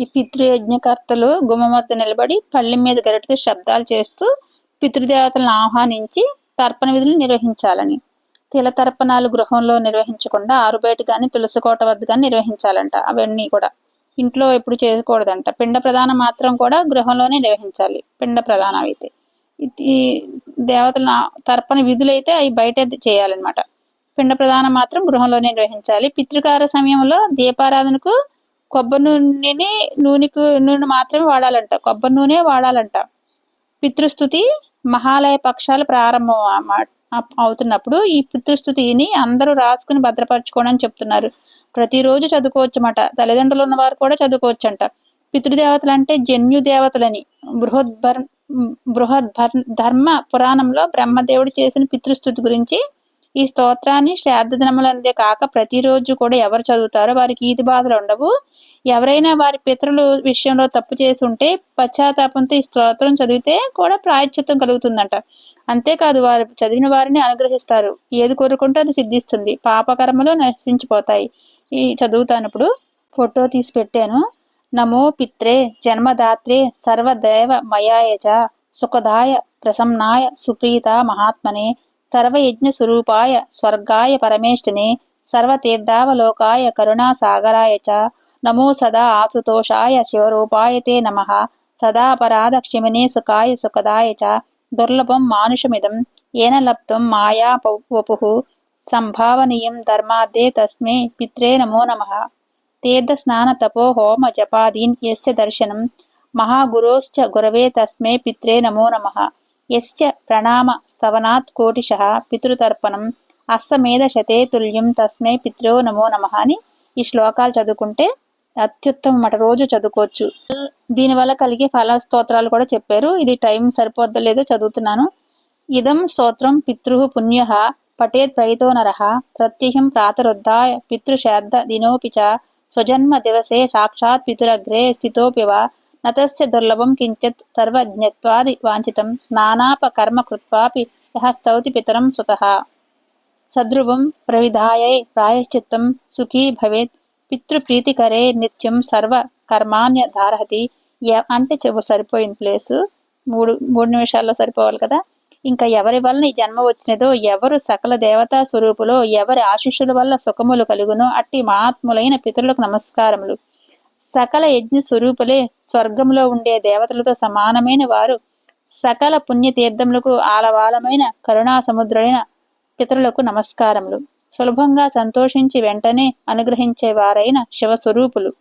ఈ పితృయజ్ఞకర్తలు గుమ్మం వద్ద నిలబడి పళ్ళె మీద గరిటతో శబ్దాలు చేస్తూ పితృదేవతలను ఆహ్వానించి తర్పణ విధులు నిర్వహించాలని. తిల తర్పణాలు గృహంలో నిర్వహించకుండా ఆరుబయట కానీ తులసికోట వద్ద కానీ నిర్వహించాలంట. అవన్నీ కూడా ఇంట్లో ఎప్పుడు చేయకూడదంట. పిండ ప్రధానం మాత్రం కూడా గృహంలోనే నిర్వహించాలి. పిండ ప్రధానం అయితే. ఈ దేవతల తర్పణ విధులైతే అవి బయట చేయాలన్నమాట. పిండ ప్రధానం మాత్రం గృహంలోనే నిర్వహించాలి. పితృకార సమయంలో దీపారాధనకు కొబ్బరి నూనెని నూనెకు నూనె మాత్రమే వాడాలంట. కొబ్బరి నూనె వాడాలంట. పితృస్థుతి మహాలయ పక్షాలు ప్రారంభం అవుతున్నప్పుడు ఈ పితృస్థుతిని అందరూ రాసుకుని భద్రపరచుకోండి చెప్తున్నారు. ప్రతిరోజు చదువుకోవచ్చమాట. తల్లిదండ్రులు ఉన్నవారు కూడా చదువుకోవచ్చంట. పితృదేవతలు అంటే జన్యు దేవతలని బృహద్భర్ బృహద్ ధర్మ పురాణంలో బ్రహ్మదేవుడు చేసిన పితృస్థుతి గురించి ఈ స్తోత్రాన్ని శ్రాద్ధ దినములందే కాక ప్రతిరోజు కూడా ఎవరు చదువుతారో వారికి ఈతి బాధలు ఉండవు. ఎవరైనా వారి పితరులు విషయంలో తప్పు చేసి ఉంటే పశ్చాత్తాపంతో ఈ స్తోత్రం చదివితే కూడా ప్రాయశ్చిత్తం కలుగుతుందంట. అంతేకాదు వారు చదివిన వారిని అనుగ్రహిస్తారు. ఏది కోరుకుంటే అది సిద్ధిస్తుంది. పాపకర్మలు నశించిపోతాయి. ఈ చదువుతానప్పుడు ఫోటో తీసి పెట్టాను. నమో పిత్రే జన్మదాత్రే సర్వదేవ మయాయచ సుఖదాయ ప్రసన్నాయ సుప్రీత మహాత్మనే సర్వయజ్ఞ స్వరూపాయ స్వర్గాయ పరమేష్ఠిని సర్వతీర్థావలోకాయ కరుణాసాగరాయ చ నమో సదా ఆశుతోషాయ శివరూపాయ తే నమ. సదా పరాధక్షిమినే సుఖాయ సుఖదాయ చ దుర్లభం మానుషమిదం ఏన లబ్ధం మాయా వపు. సంభావనీయం ధర్మాదే తస్మే పిత్రే నమో నమ. తీర్థ స్నాన తపో హోమ జపాదీన్ ఎస్య దర్శనం. మహాగురోశ్చ గురవే తస్మే పిత్రే నమో నమః. యశ్చ ప్రణామ స్తవనాత్ కోటిశ పితృతర్పణం అశ్వమేధ శతేతుల్యం తస్మై పిత్రో నమో నమ అని ఈ శ్లోకాలు చదువుకుంటే అత్యుత్తమట రోజు చదువుకోవచ్చు. దీనివల్ల కలిగే ఫల స్తోత్రాలు కూడా చెప్పారు. ఇది టైం సరిపోద్దలేదో చదువుతున్నాను. ఇదం స్తోత్రం పితృ పుణ్య పటేత్ ప్రయితో నర ప్రత్యహం ప్రాతరుద్ధాయ పితృశ్రాద్ధ దినోపి చ స్వజన్మ దివసే సాక్షాత్ పితురగ్రే స్థితోపివ నతస్య దుర్లభం కించిత్ సర్వజ్ఞత్వాది వాంఛితం నానాపకర్మ కృత్వాపి యహ స్తౌతి పితరం సుతః సద్రువం ప్రవిధాయై ప్రాయశ్చిత్తం సుఖీ భవేత్ పితృప్రీతికరే నిత్యం సర్వ కర్మాన్య ధారహతి అంటే సరిపోయింది ప్లేసు? మూడు మూడు నిమిషాల్లో సరిపోవాలి కదా? ఇంకా ఎవరి వలన ఈ జన్మ వచ్చినదో ఎవరు సకల దేవతా స్వరూపులో ఎవరి ఆశిష్యుల వల్ల సుఖములు కలుగునో అట్టి మహాత్ములైన పితరులకు నమస్కారములు. సకల యజ్ఞ స్వరూపులే స్వర్గంలో ఉండే దేవతలతో సమానమైన వారు. సకల పుణ్యతీర్థములకు ఆలవాలమైన కరుణా సముద్రుడైన పితరులకు నమస్కారములు. సులభంగా సంతోషించి వెంటనే అనుగ్రహించేవారైన శివస్వరూపులు.